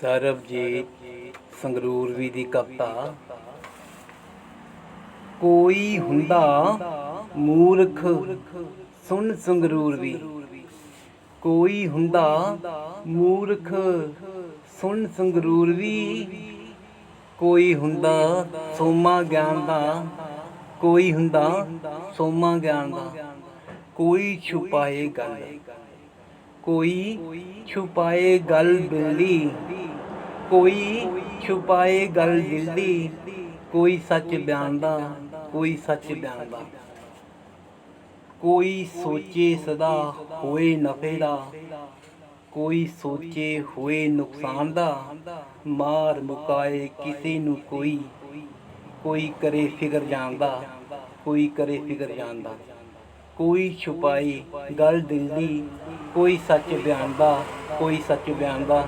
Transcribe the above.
ਸਰਬਜੀਤ ਸੰਗਰੂਰਵੀ ਦੀ ਕਵਿਤਾ। ਕੋਈ ਹੁੰਦਾ ਮੂਰਖ ਸੁਣ ਸੰਗਰੂਰਵੀ ਕੋਈ ਹੁੰਦਾ ਮੂਰਖ ਸੁਣ ਸੰਗਰੂਰਵੀ ਕੋਈ ਹੁੰਦਾ ਸੋਮਾ ਗਿਆਨ ਦਾ। ਕੋਈ ਹੁੰਦਾ ਸੋਮਾ ਗਿਆਨ ਦਾ। ਕੋਈ ਛੁਪਾਏ ਗੱਲ। ਕੋਈ ਛੁਪਾਏ ਗੱਲ ਬਿੱਲੀ। ਕੋਈ ਛੁਪਾਏ ਗੱਲ ਦਿੱਲੀ ਕੋਈ ਸੱਚ ਬਿਆਨਦਾ, ਕੋਈ ਸੱਚ ਬਿਆਨਦਾ। ਕੋਈ ਸੋਚੇ ਸਦਾ ਹੋਏ ਨਫੇ ਦਾ, ਕੋਈ ਸੋਚੇ ਹੋਏ ਨੁਕਸਾਨ ਦਾ, ਮਾਰ ਮੁਕਾਏ ਕਿਸੇ ਨੂੰ ਕੋਈ ਕੋਈ ਕਰੇ ਫਿਕਰ ਜਾਣਦਾ, ਕੋਈ ਕਰੇ ਫਿਕਰ ਜਾਣਦਾ। ਕੋਈ ਛੁਪਾਈ ਗੱਲ ਦਿਲ ਦੀ ਕੋਈ ਸੱਚ ਬਿਆਨਦਾ, ਕੋਈ ਸੱਚ ਬਿਆਨਦਾ।